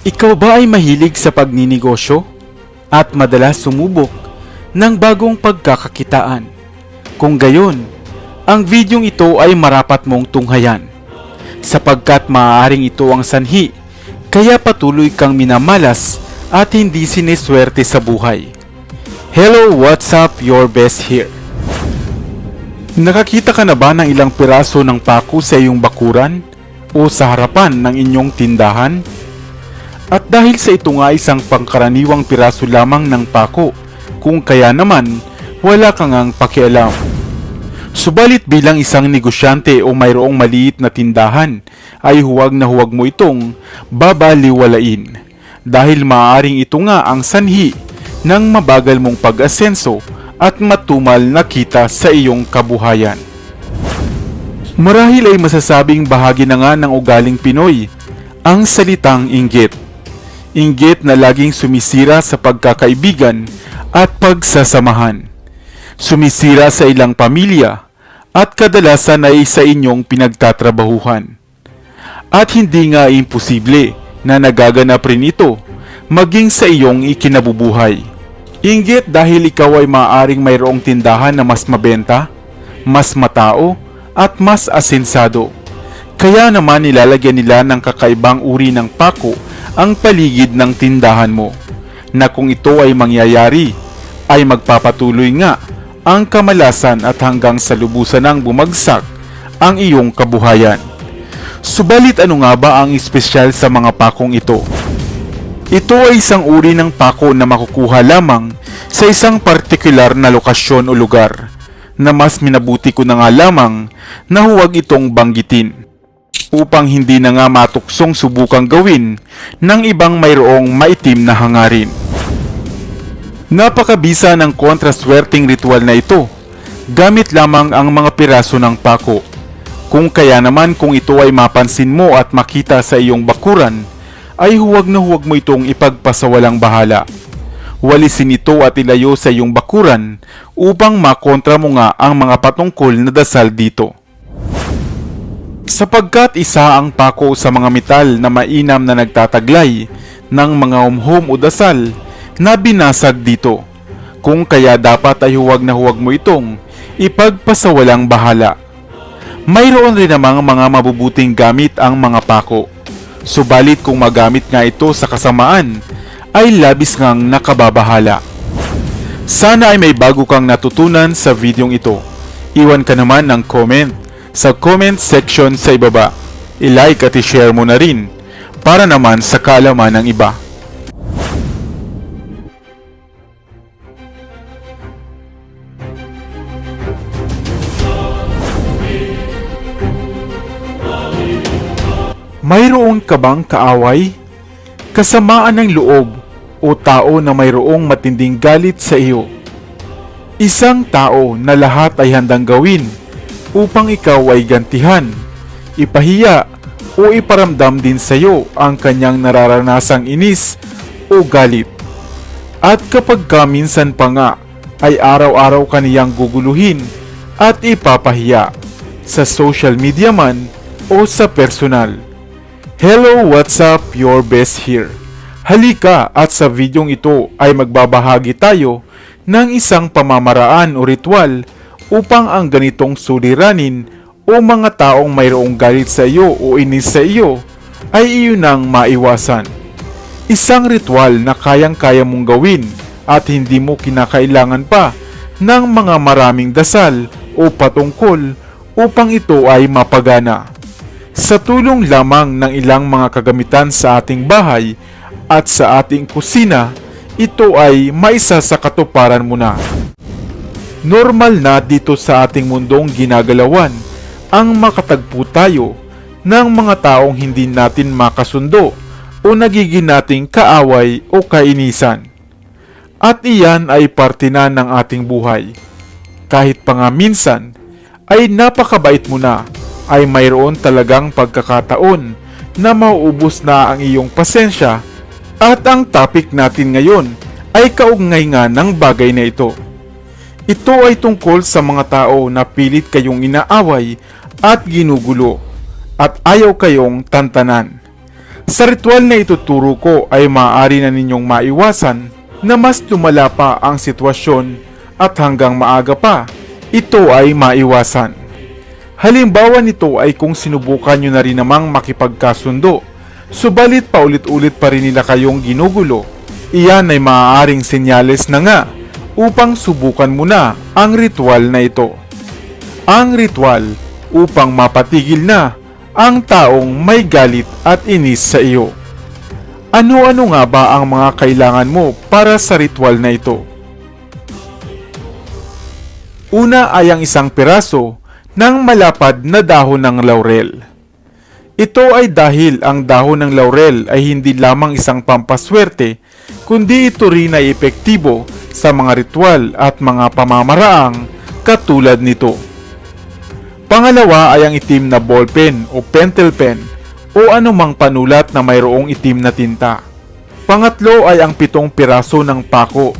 Ikaw ba ay mahilig sa pagninegosyo at madalas sumubok ng bagong pagkakakitaan? Kung gayon, ang videong ito ay marapat mong tunghayan sapagkat maaaring ito ang sanhi kaya patuloy kang minamalas at hindi sineswerte sa buhay. Hello, what's up? Your best here. Nakakita ka na ba ng ilang piraso ng pako sa iyong bakuran o sa harapan ng inyong tindahan? At dahil sa ito nga isang pangkaraniwang piraso lamang ng pako, kung kaya naman wala kang ang pakialam. Subalit bilang isang negosyante o mayroong maliit na tindahan, ay huwag na huwag mo itong babaliwalain. Dahil maaaring ito nga ang sanhi ng mabagal mong pag-asenso at matumal na kita sa iyong kabuhayan. Marahil ay masasabing bahagi na nga ng ugaling Pinoy ang salitang inggit. Inggit na laging sumisira sa pagkakaibigan at pagsasamahan. Sumisira sa ilang pamilya at kadalasan ay sa inyong pinagtatrabahuhan. At hindi nga imposible na nagaganap rin ito maging sa iyong ikinabubuhay. Inggit dahil ikaw ay maaaring mayroong tindahan na mas mabenta, mas matao, at mas asensado. Kaya naman nilalagyan nila ng kakaibang uri ng pako ang paligid ng tindahan mo, na kung ito ay mangyayari, ay magpapatuloy nga ang kamalasan at hanggang sa lubusan ng bumagsak ang iyong kabuhayan. Subalit ano nga ba ang espesyal sa mga pakong ito? Ito ay isang uri ng pako na makukuha lamang sa isang partikular na lokasyon o lugar na mas minabuti ko na nga lamang na huwag itong banggitin upang hindi na nga matuksong subukang gawin ng ibang mayroong maitim na hangarin. Napakabisa ng kontraswerteng ritual na ito. Gamit lamang ang mga piraso ng pako. Kung kaya naman kung ito ay mapansin mo at makita sa iyong bakuran, ay huwag na huwag mo itong ipagpasawalang bahala. Walisin ito at ilayo sa iyong bakuran upang makontra mo nga ang mga patungkol na dasal dito. Sapagkat isa ang pako sa mga metal na mainam na nagtataglay ng mga umhom o dasal na binasag dito. Kung kaya dapat ay huwag na huwag mo itong ipagpasawalang bahala. Mayroon rin namang mga mabubuting gamit ang mga pako. Subalit kung magamit nga ito sa kasamaan, ay labis ngang nakababahala. Sana ay may bago kang natutunan sa videong ito. Iwan ka naman ng comment sa comment section sa ibaba. I-like at i-share mo na rin para naman sa kaalaman ng iba. Mayroon ka bang kaaway? Kasamaan ng loob o tao na mayroong matinding galit sa iyo? Isang tao na lahat ay handang gawin upang ikaw ay gantihan, ipahiya o iparamdam din sa iyo ang kanyang nararanasang inis o galit. At kapag ka minsan pa nga ay araw-araw kaniyang guguluhin at ipapahiya sa social media man o sa personal. Hello, what's up? Your best here. Halika at sa videong ito ay magbabahagi tayo ng isang pamamaraan o ritual upang ang ganitong suliranin o mga taong mayroong galit sa iyo o inis sa iyo ay iyon ang maiwasan. Isang ritual na kayang-kaya mong gawin at hindi mo kinakailangan pa ng mga maraming dasal o patungkol upang ito ay mapagana. Sa tulong lamang ng ilang mga kagamitan sa ating bahay at sa ating kusina, ito ay maisa sa katuparan mo na. Normal na dito sa ating mundong ginagalawan ang makatagpo tayo ng mga taong hindi natin makasundo o nagiging nating kaaway o kainisan. At iyan ay parte na ng ating buhay. Kahit pa nga minsan ay napakabait mo na ay mayroon talagang pagkakataon na mauubos na ang iyong pasensya at ang topic natin ngayon ay kaugnay nga ng bagay na ito. Ito ay tungkol sa mga tao na pilit kayong inaaway at ginugulo at ayaw kayong tantanan. Sa ritual na ituturo ko ay maaari na ninyong maiwasan na mas lumala pa ang sitwasyon at hanggang maaga pa, ito ay maiwasan. Halimbawa nito ay kung sinubukan nyo na rin namang makipagkasundo, subalit paulit-ulit pa rin nila kayong ginugulo, iyan ay maaaring senyales na nga upang subukan mo na ang ritual na ito. Ang ritual upang mapatigil na ang taong may galit at inis sa iyo. Ano-ano nga ba ang mga kailangan mo para sa ritual na ito? Una ay ang isang piraso ng malapad na dahon ng laurel. Ito ay dahil ang dahon ng laurel ay hindi lamang isang pampaswerte, kundi ito rin ay epektibo sa mga ritual at mga pamamaraang katulad nito. Pangalawa ay ang itim na ballpen o pentel pen o anumang panulat na mayroong itim na tinta. Pangatlo ay ang pitong piraso ng pako.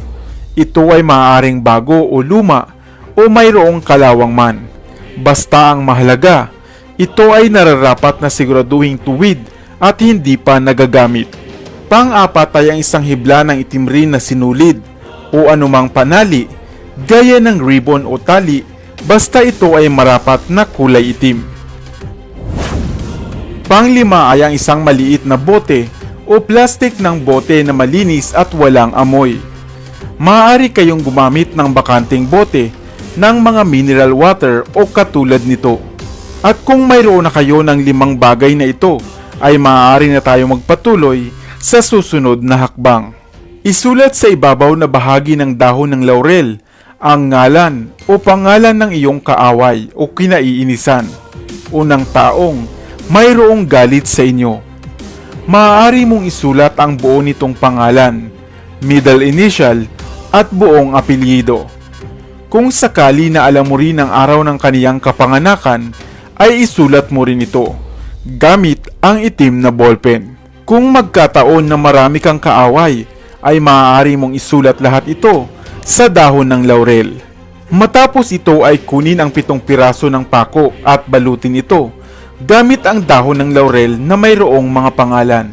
Ito ay maaaring bago o luma o mayroong kalawang man. Basta ang mahalaga, ito ay nararapat na siguraduhing tuwid at hindi pa nagagamit. Pang-apat ay ang isang hibla ng itim rin na sinulid o anumang panali gaya ng ribbon o tali basta ito ay marapat na kulay itim. Panglima ay ang isang maliit na bote o plastic ng bote na malinis at walang amoy. Maaari kayong gumamit ng bakanting bote ng mga mineral water o katulad nito. At kung mayroon na kayo ng limang bagay na ito, ay maaari na tayo magpatuloy sa susunod na hakbang. Isulat sa ibabaw na bahagi ng dahon ng laurel ang ngalan o pangalan ng iyong kaaway o kinaiinisan o ng taong mayroong galit sa inyo. Maaari mong isulat ang buo nitong pangalan, middle initial at buong apelyido. Kung sakali na alam mo rin ang araw ng kaniyang kapanganakan, ay isulat mo rin ito gamit ang itim na ballpen. Kung magkataon na marami kang kaaway, ay maaari mong isulat lahat ito sa dahon ng laurel. Matapos ito ay kunin ang pitong piraso ng pako at balutin ito gamit ang dahon ng laurel na mayroong mga pangalan.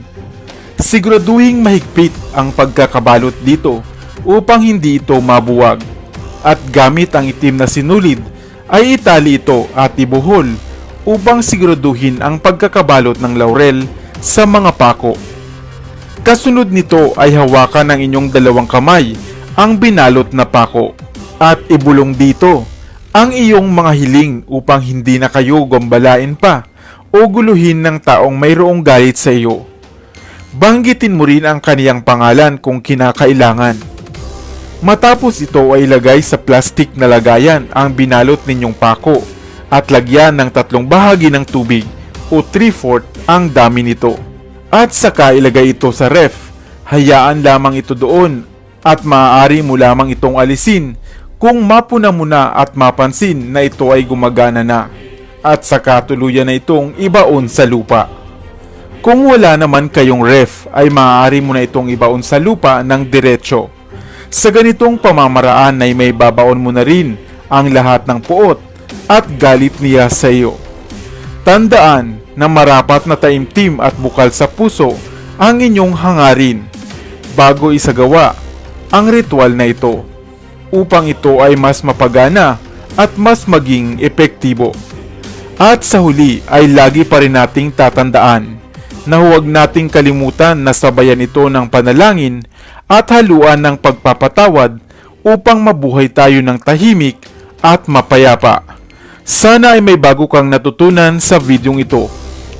Siguraduhing mahigpit ang pagkakabalot dito upang hindi ito mabuwag. At gamit ang itim na sinulid ay itali ito at ibuhol upang siguraduhin ang pagkakabalot ng laurel sa mga pako. Kasunod nito ay hawakan ng inyong dalawang kamay ang binalot na pako at ibulong dito ang iyong mga hiling upang hindi na kayo gambalain pa o guluhin ng taong mayroong galit sa iyo. Banggitin mo rin ang kaniyang pangalan kung kinakailangan. Matapos ito ay ilagay sa plastik na lagayan ang binalot ninyong pako at lagyan ng tatlong bahagi ng tubig o 3-4 ang dami nito. At saka ilagay ito sa ref. Hayaan lamang ito doon at maaari mo lamang itong alisin kung mapuna mo na at mapansin na ito ay gumagana na at saka tuluyan na itong ibaon sa lupa. Kung wala naman kayong ref ay maaari mo na itong ibaon sa lupa ng diretsyo. Sa ganitong pamamaraan ay may babaon mo na rin ang lahat ng puot at galit niya sa iyo. Tandaan na marapat na taimtim at bukal sa puso ang inyong hangarin bago isagawa ang ritual na ito upang ito ay mas mapagana at mas maging epektibo. At sa huli ay lagi pa rin nating tatandaan na huwag nating kalimutan na sabayan ito ng panalangin at haluan ng pagpapatawad upang mabuhay tayo ng tahimik at mapayapa. Sana ay may bago kang natutunan sa videong ito.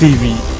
TV